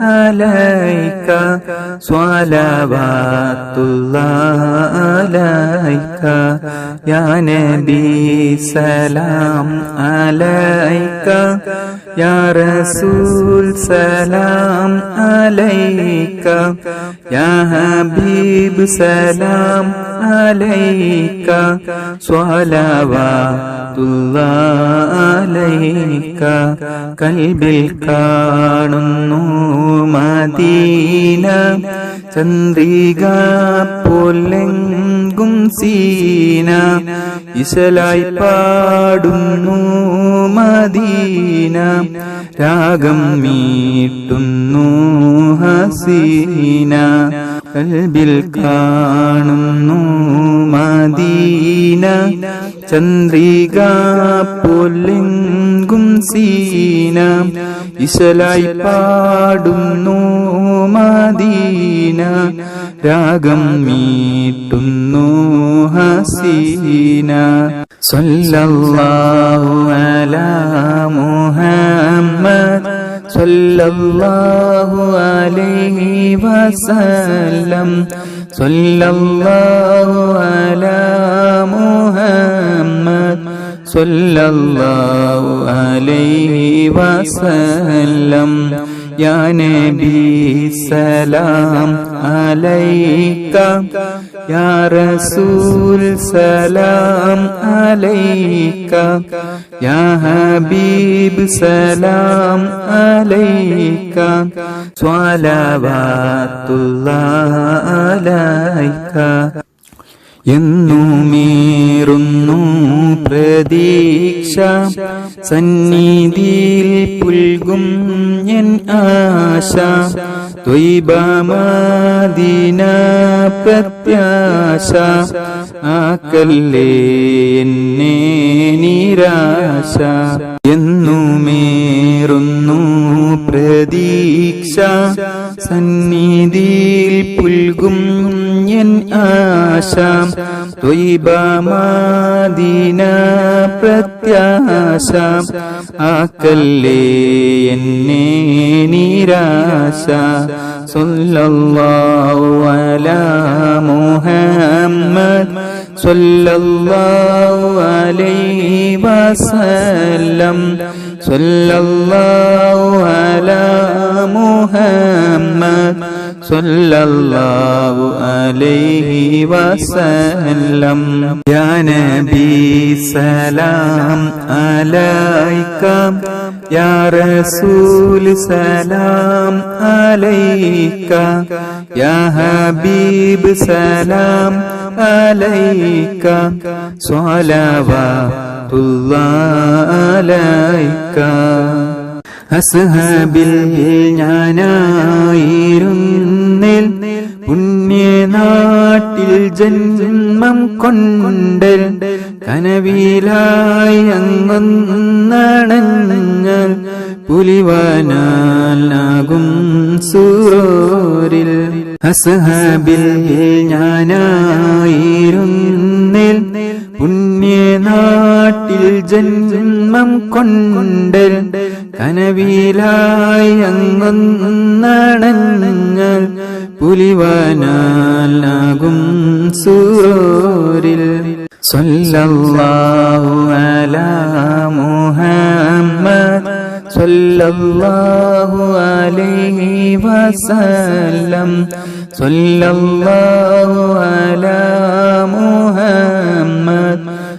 عليك صلوات الله عليك يا نبي سلام عليك يا رسول سلام عليك يا حبيب سلام عليك صلوات الله عليك കൽബിൽ കാണുന്നു മദീന ചന്ദ്രിക പൊല്ലെങ്കും സീന. ഇശലായി പാടുന്നു മദീന. രാഗം മീട്ടുന്നു ഹസീന. കൽബിൽ കാണുന്നു മദീന. ചന്ദ്രിക പൊല്ലെങ്കും സീന. ഇശലായി പാടുന്നു മദീന. രാഗം മീട്ടുന്നു ഹസീന. സല്ലല്ലാഹു അലാ മുഹമ്മദ്. സല്ലല്ലാഹു അലൈഹി വസല്ലം. സല്ലല്ലാഹു അലാ മുഹമ്മദ്. സല്ലല്ലാഹു അലൈഹി വസല്ലം يا نبي سلام عليك يا رسول سلام عليك يا حبيب سلام عليك صلوات الله عليك എന്നുമേറുന്നു പ്രതീക്ഷ സന്നിധിയിൽ പുൽകും എൻ ആശ. ദ്വൈബമാദീന പ്രത്യാശ ആക്കല്ലേ എന്നെ നിരാശ. എന്നുമേറുന്നു പ്രതീക്ഷ. സന്നിധിയിൽ പുൽകും ആശ ദ്വൈബമാദിന പ്രത്യാശ ആക്കല്ലേ എന്നെ നിരാശ സല്ലല്ലാഹു അലാ മുഹമ്മദ് സല്ലല്ലാഹു അലൈഹി വസല്ലം സല്ലല്ലാഹു അലാ മുഹമ്മദ് സല്ലല്ലാഹു അലൈഹി വസല്ലം. യാ നബി സലാം അലൈക യാ റസൂൽ സലാം അലൈക യാ ഹബീബ് സലാം അലൈക സ്വലവാത്തുല്ലാഹ് അലൈക അസ്ഹബിൽ ഞാനായിരുന്നിൽ പുണ്യനാട്ടിൽ ജന്മം കൊണ്ട് കനവിലായി അങ്ങൊന്നണഞ്ഞാൽ പുലിവാനാലാകും സൂറോരിൽ. അസ്ഹബിൽ ഞാനായിരുന്നിൽ. പുണ്യനാട്ടിൽ ജന്മം കൊണ്ട് കനവിലായി അങ്ങൊന്നണഞ്ഞാൽ പുലിവാനാലാകും സൂരിൽ സല്ലല്ലാഹു അലാ മുഹമ്മദ് സല്ലല്ലാഹു അലൈഹി വസല്ലം. സല്ലല്ലാഹു അലാ മുഹമ്മദ്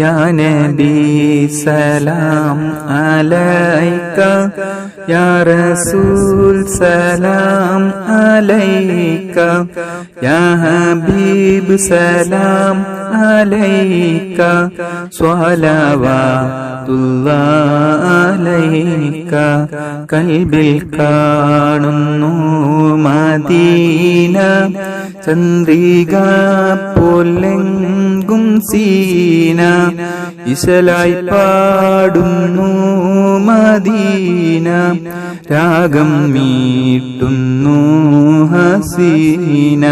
يا نبي سلام عليك يا رسول سلام عليك يا حبيب سلام عليك صلوات الله عليك കൽബിൽ കാണുന്നു മദീന ചന്ദ്രിക പൊല്ലെങ്കും സീന. ഇശലായി പാടുന്നു മദീന. രാഗം മീട്ടുന്നു ഹസീന.